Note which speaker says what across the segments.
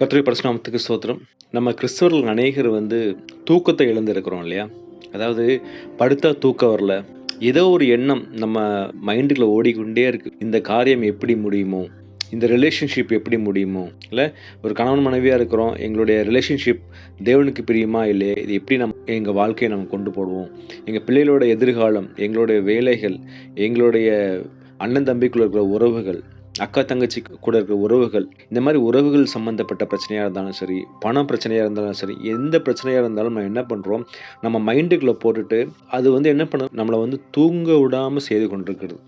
Speaker 1: கத்திரி பரிசுநாமத்துக்கு சோத்திரம் நம்ம கிறிஸ்தவர்கள் அநேகர் வந்து தூக்கத்தை இழந்திருக்கிறோம் இல்லையா? அதாவது படுத்தா தூக்கம் வரல. ஏதோ ஒரு எண்ணம் நம்ம மைண்டுக்குள்ள ஓடிக்கொண்டே இருக்கு. இந்த காரியம் எப்படி முடியுமோ இந்த ரிலேஷன்ஷிப் எப்படி முடியுமோ இல்லை ஒரு கணவன் மனைவியாக இருக்கிறோம் எங்களுடைய ரிலேஷன்ஷிப் தேவனுக்கு பிரியுமா இல்லையே? இது எப்படி நம்ம எங்கள் வாழ்க்கையை நம்ம கொண்டு போடுவோம்? எங்கள் பிள்ளைகளோட எதிர்காலம் எங்களுடைய வேலைகள் எங்களுடைய அண்ணன் தம்பிக்குள்ள இருக்கிற உறவுகள் அக்கா தங்கச்சி கூட இருக்கிற உறவுகள் இந்த மாதிரி உறவுகள் சம்மந்தப்பட்ட பிரச்சனையாக இருந்தாலும் சரி பணம் பிரச்சனையாக இருந்தாலும் சரி எந்த பிரச்சனையாக இருந்தாலும் நம்ம என்ன பண்ணுறோம் நம்ம மைண்டுக்குள்ளே போட்டுட்டு அது வந்து என்ன பண்ண? நம்மளை வந்து தூங்க விடாமல் செய்து கொண்டிருக்கிறது.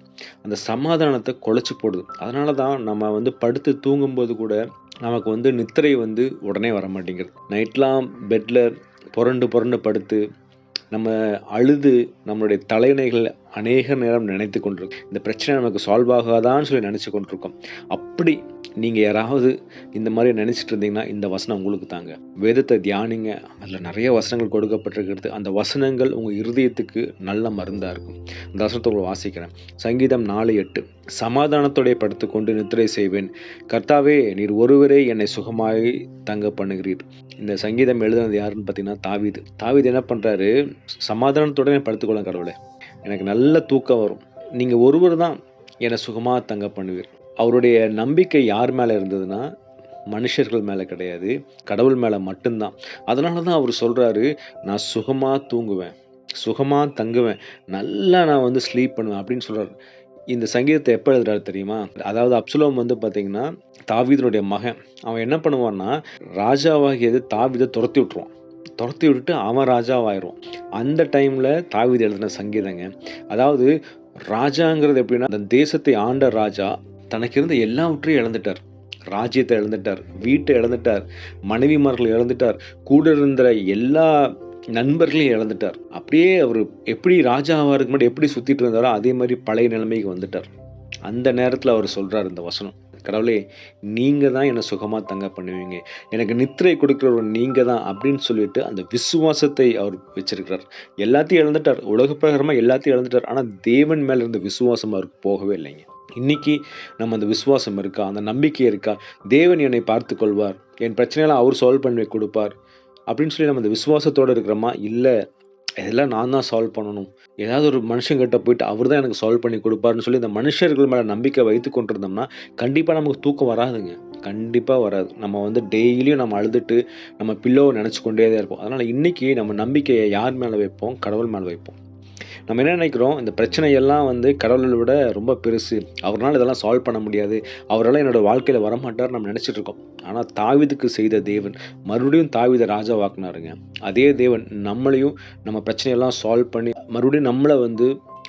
Speaker 1: அந்த சமாதானத்தை குலைச்சி போடுது. அதனால தான் நம்ம வந்து படுத்து தூங்கும்போது கூட நமக்கு வந்து நித்திரை வந்து உடனே வர மாட்டேங்கிறது. நைட்லாம் பெட்டில் புரண்டு புரண்டு படுத்து நம்ம அழுது நம்மளுடைய தலையணைகள் அநேக நேரம் நினைத்து கொண்டிருக்கோம். இந்த பிரச்சனை நமக்கு சால்வ் ஆகாதான்னு சொல்லி நினச்சி கொண்டிருக்கோம். அப்படி நீங்கள் யாராவது இந்த மாதிரி நினச்சிட்டு இருந்தீங்கன்னா இந்த வசனம் உங்களுக்கு தாங்க. வேதத்தை தியானிங்க. அதில் நிறைய வசனங்கள் கொடுக்கப்பட்டிருக்கிறது. அந்த வசனங்கள் உங்கள் இருதயத்துக்கு நல்ல மருந்தாக இருக்கும். அந்த வசனத்தை உங்களை வாசிக்கிறேன். சங்கீதம் நாலு எட்டு. சமாதானத்தோடைய படுத்துக்கொண்டு நித்திரை செய்வேன். கர்த்தாவே நீர் ஒருவரே என்னை சுகமாய் தங்க பண்ணுகிறீர். இந்த சங்கீதம் எழுதுனது யாருன்னு பார்த்தீங்கன்னா தாவீது. தாவீது என்ன பண்ணுறாரு சமாதானத்துடனே படுத்துக்கொள்ள கடவுளை. எனக்கு நல்ல தூக்கம் வரும். நீங்கள் ஒருவர் தான் என்னை சுகமாக தங்க பண்ணுவீர். அவருடைய நம்பிக்கை யார் மேலே இருந்ததுன்னா மனுஷர்கள் மேலே கிடையாது கடவுள் மேலே மட்டும்தான். அதனால தான் அவர் சொல்கிறாரு நான் சுகமாக தூங்குவேன் சுகமாக தங்குவேன் நல்லா நான் வந்து ஸ்லீப் பண்ணுவேன் அப்படின்னு சொல்கிறாரு இந்த சங்கீதத்தை எப்போ எழுதுறாரு தெரியுமா? அதாவது அப்சுலோம் வந்து பார்த்தீங்கன்னா தாவீதனுடைய மகன். அவன் என்ன பண்ணுவான்னா ராஜாவாகியது தாவீதை துரத்தி விட்டுருவான். துரத்தி விட்டுட்டு அவன் ராஜாவாயிரும். அந்த டைமில் தாவித எழுதின சங்கீதங்க. அதாவது ராஜாங்கிறது எப்படின்னா அந்த தேசத்தை ஆண்ட ராஜா தனக்கு இருந்த எல்லாவற்றையும் இழந்துட்டார். ராஜ்யத்தை இழந்துட்டார் வீட்டை இழந்துட்டார் மனைவிமார்களை இழந்துட்டார் கூட இருந்த எல்லா நண்பர்களையும் இழந்துட்டார். அப்படியே அவர் எப்படி ராஜாவாருக்கு ஆகிறதுக்கு முன்னாடி எப்படி சுற்றிட்டு இருந்தாரோ அதே மாதிரி பழைய நிலைமைக்கு வந்துட்டார். அந்த நேரத்தில் அவர் சொல்கிறார் இந்த வசனம். கடவுளே நீங்கள் தான் என்னை சுகமாக தங்க பண்ணுவீங்க. எனக்கு நித்திரை கொடுக்குறவர் நீங்கள் தான் அப்படின்னு சொல்லிட்டு அந்த விசுவாசத்தை அவர் வச்சிருக்கிறார். எல்லாத்தையும் இழந்துட்டார். உலக பிரகாரமாக எல்லாத்தையும் இழந்துட்டார். ஆனால் தேவன் மேலே இருந்த விசுவாசம் அவருக்கு போகவே இல்லைங்க. இன்னைக்கு நம்ம அந்த விசுவாசம் இருக்கா? அந்த நம்பிக்கை இருக்கா? தேவன் என்னை பார்த்து கொள்வார் என் பிரச்சனையெல்லாம் அவர் சால்வ் பண்ணி கொடுப்பார். அப்படின்னு சொல்லி நம்ம அந்த விசுவாசத்தோடு இருக்கிறோமா? இல்லை இதெல்லாம் நான் தான் சால்வ் பண்ணணும். ஏதாவது ஒரு மனுஷங்கிட்ட போயிட்டு அவர் தான் எனக்கு சால்வ் பண்ணி கொடுப்பாருன்னு சொல்லி இந்த மனுஷர்கள் மேலே நம்பிக்கை வைத்து கொண்டிருந்தோம்னா கண்டிப்பாக நமக்கு தூக்கம் வராதுங்க. கண்டிப்பாக வராது. நம்ம வந்து டெய்லியும் நம்ம அழுதுட்டு நம்ம பில்லோவை நினச்சி கொண்டே தான் இருப்போம். அதனால் இன்றைக்கி நம்ம நம்பிக்கையை யார் மேலே வைப்போம்? கடவுள் மேலே வைப்போம். நம்ம என்ன நினைக்கிறோம்? இந்த பிரச்சனையெல்லாம் வந்து கடவுளை விட ரொம்ப பெருசு. அவரால் இதெல்லாம் சால்வ் பண்ண முடியாது. அவரால் என்னோட வாழ்க்கையில் வரமாட்டார் நம்ம நினச்சிட்டு இருக்கோம். ஆனால் தாவிதுக்கு செய்த தேவன் மறுபடியும் தாவித ராஜாவாக்குனாருங்க அதே தேவன் நம்மளையும் நம்ம பிரச்சனையெல்லாம் சால்வ் பண்ணி மறுபடியும் நம்மளை வந்து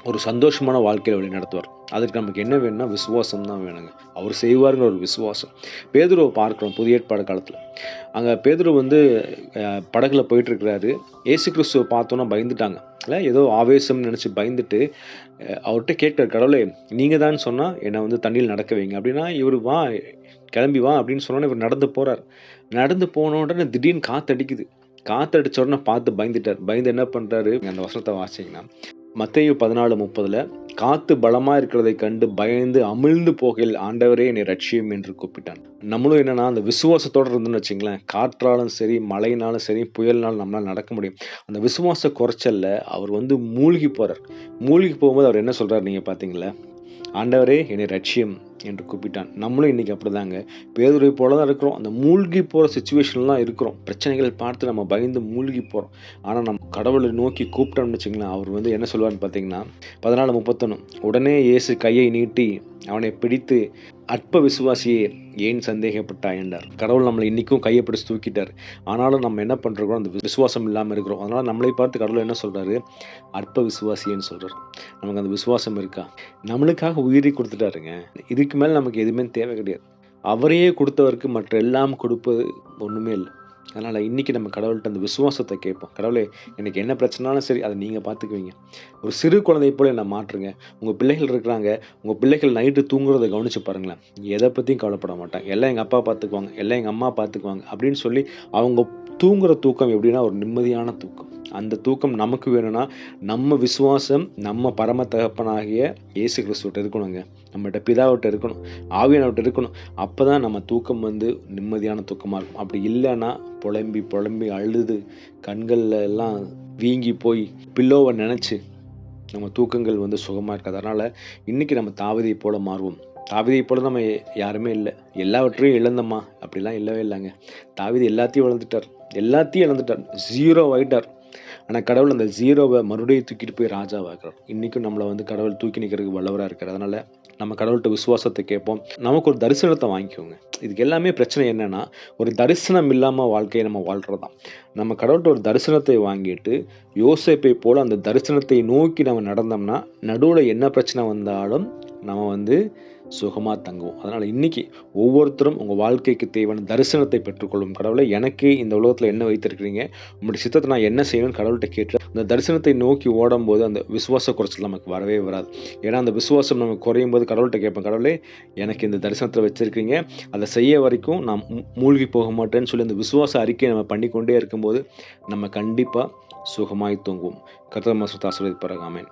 Speaker 1: ஒரு சந்தோஷமான வாழ்க்கையில் வழி நடத்துவார் அதுக்கு நமக்கு என்ன வேணும்னா விசுவாசம் தான் வேணுங்க. அவர் செய்வாருங்கிற ஒரு விசுவாசம். பேதுருவை பார்க்குறோம் புதிய ஏற்பாடு காலத்தில். அங்கே பேதுரு வந்து படகுல போயிட்டுருக்கிறாரு. ஏசு கிறிஸ்துவை பார்த்தோன்னா பயந்துட்டாங்க. இல்லை ஏதோ ஆவேசம்னு நினச்சி பயந்துட்டு அவர்கிட்ட கேட்குற கடவுளே நீங்கள் தான் சொன்னால் என்னை வந்து தண்ணியில் நடக்க வைங்க. அப்படின்னா இவர் வா கிளம்பி வா அப்படின்னு சொன்னோன்னே இவர் நடந்து போகிறார் நடந்து போன உடனே திடீர்னு காற்றடிக்குது காற்றடிச்ச உடனே பார்த்து பயந்துட்டார். பயந்து என்ன பண்ணுறாரு அந்த வசனத்தை வாசிங்கன்னா மத்தையு பதினாலு முப்பதில் காத்து பலமாக இருக்கிறதை கண்டு பயந்து அமிழ்ந்து போகையில் ஆண்டவரே என்னை ரட்சியம் என்று கூப்பிட்டான். நம்மளும் என்னன்னா அந்த விசுவாசத்தோடு இருந்தோம்னு வச்சுங்களேன். காற்றாலும் சரி மழைனாலும் சரி புயல்னாலும் நம்மளால் நடக்க முடியும். அந்த விசுவாச குறைச்சல்ல அவர் வந்து மூழ்கி போகிறார் மூழ்கி போகும்போது அவர் என்ன சொல்கிறார் நீங்கள் பார்த்தீங்களா ஆண்டவரே என்னை ரட்சியம் என்று கூப்பிட்டான். நம்மளும் இன்றைக்கி அப்படிதாங்க. பேதுரை போல தான் இருக்கிறோம். அந்த மூழ்கி போகிற சுச்சுவேஷன்லாம் இருக்கிறோம். பிரச்சனைகள் பார்த்து நம்ம பயந்து மூழ்கி போகிறோம் ஆனால் நம்ம கடவுளை நோக்கி கூப்பிட்டோம்னு வச்சுங்களேன் அவர் வந்து என்ன சொல்லுவார்னு பார்த்தீங்கன்னா பதினாலு முப்பத்தொன்று உடனே இயேசு கையை நீட்டி அவனை பிடித்து அற்ப விசுவாசியே ஏன் சந்தேகப்பட்டாய் என்றார். கடவுள் நம்மளை இன்றைக்கும் கையை பிடிச்சு தூக்கிட்டார். ஆனாலும் நம்ம என்ன பண்ணுறோம் அந்த விசுவாசம் இல்லாமல் இருக்கிறோம். அதனால் நம்மளை பார்த்து கடவுள் என்ன சொல்கிறாரு அற்ப விசுவாசியேன்னு சொல்கிறார் நமக்கு அந்த விசுவாசம் இருக்கா? நம்மளுக்காக உயிரை கொடுத்துட்டாருங்க. இதுக்கு மேலே நமக்கு எதுவுமே தேவை கிடையாது. அவரையே கொடுத்தவருக்கு மற்ற எல்லாம் கொடுப்பது ஒன்றுமே இல்லை. அதனால் இன்றைக்கி நம்ம கடவுள்கிட்ட அந்த விசுவாசத்தை கேட்போம். கடவுளே எனக்கு என்ன பிரச்சனாலும் சரி அதை நீங்கள் பார்த்துக்குவீங்க. ஒரு சிறு குழந்தை போல என்னை மாற்றுங்க. உங்கள் பிள்ளைகள் இருக்கிறாங்க. உங்கள் பிள்ளைகள் நைட்டு தூங்குறதை கவனித்து பாருங்களேன். எதை பற்றியும் கவலைப்பட மாட்டாங்க எல்லாம் எங்கள் அப்பா பார்த்துக்குவாங்க. எல்லாம் எங்கள் அம்மா பார்த்துக்குவாங்க அப்படின்னு சொல்லி அவங்க தூங்குற தூக்கம் எப்படின்னா ஒரு நிம்மதியான தூக்கம். அந்த தூக்கம் நமக்கு வேணும்னா நம்ம விசுவாசம் நம்ம பரம தகப்பனாகிய இயேசு கிறிஸ்துவிட்ட இருக்கணுங்க. நம்மகிட்ட பிதாவிட்ட இருக்கணும் ஆவியானவிட்ட இருக்கணும். அப்போ தான் நம்ம தூக்கம் வந்து நிம்மதியான தூக்கமாக இருக்கும். அப்படி இல்லைன்னா புலம்பி புலம்பி அழுது கண்களில் எல்லாம் வீங்கி போய் பில்லோவை நினச்சி நம்ம தூக்கங்கள் வந்து சுகமாக இருக்காது. அதனால் இன்றைக்கி நம்ம தாவதியை போல மாறுவோம். தாவிதை போல நம்ம யாருமே இல்லை. எல்லாவற்றையும் இழந்தம்மா அப்படிலாம் இல்லவே இல்லைங்க. தாவிதி எல்லாத்தையும் இழந்துட்டார். எல்லாத்தையும் இழந்துட்டார். ஜீரோ ஆகிட்டார் ஆனால் கடவுள் அந்த ஜீரோவை மறுபடியும் தூக்கிட்டு போய் ராஜாவாக்குறார். இன்றைக்கும் நம்மளை வந்து கடவுள் தூக்கி நிற்கிறதுக்கு வல்லவராக இருக்கார். அதனால் நம்ம கடவுள்கிட்ட விசுவாசத்தை கேட்போம். நமக்கு ஒரு தரிசனத்தை வாங்கிக்கோங்க. இதுக்கு எல்லாமே பிரச்சனை என்னென்னா ஒரு தரிசனம் இல்லாமல் வாழ்க்கையை நம்ம வாழ்கிறது தான் நம்ம கடவுள்கிட்ட ஒரு தரிசனத்தை வாங்கிட்டு யோசிப்பை போல் அந்த தரிசனத்தை நோக்கி நம்ம நடந்தோம்னா நடுவில் என்ன பிரச்சனை வந்தாலும் நம்ம வந்து சுகமாக தங்குவோம் அதனால் இன்றைக்கி ஒவ்வொருத்தரும் உங்கள் வாழ்க்கைக்கு தேவையான தரிசனத்தை பெற்றுக்கொள்ளும். கடவுளை எனக்கு இந்த உலகத்தில் என்ன வைத்திருக்கிறீங்க? உங்களுடைய சித்தத்தை நான் என்ன செய்யணும்னு கடவுள்கிட்ட கேட்டு அந்த தரிசனத்தை நோக்கி ஓடும்போது அந்த விசுவாச குறைச்சல் நமக்கு வரவே வராது. ஏன்னா அந்த விசுவாசம் நமக்கு குறையும் போது கடவுள்கிட்ட கேட்பேன் கடவுளே எனக்கு இந்த தரிசனத்தில் வச்சுருக்கீங்க அதை செய்ய வரைக்கும் நான் மூழ்கி போக மாட்டேன்னு சொல்லி அந்த விசுவாச அறிக்கையை நம்ம பண்ணிக்கொண்டே இருக்கும்போது நம்ம கண்டிப்பாக சுகமாய் தூங்குவோம். கர்த்தர் மசுத்தாசுரதி பிறகாமேன்